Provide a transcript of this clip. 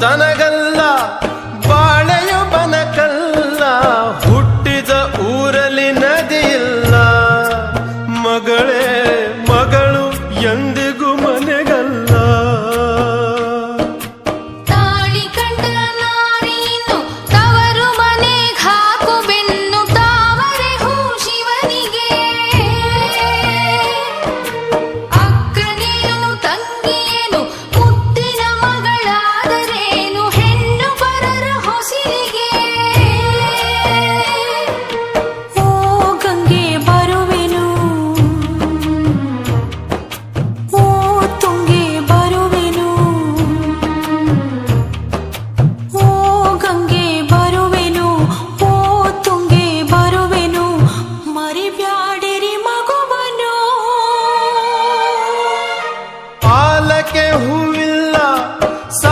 ತನಗಲ್ಲ ಬಾಳೆಯು ಬನಕಲ್ಲ ಹುಟ್ಟಿದ ಊರಲ್ಲಿ ನದಿಯಿಲ್ಲ. ಮಗಳೇ ಮಗಳು ಎಂದಿ are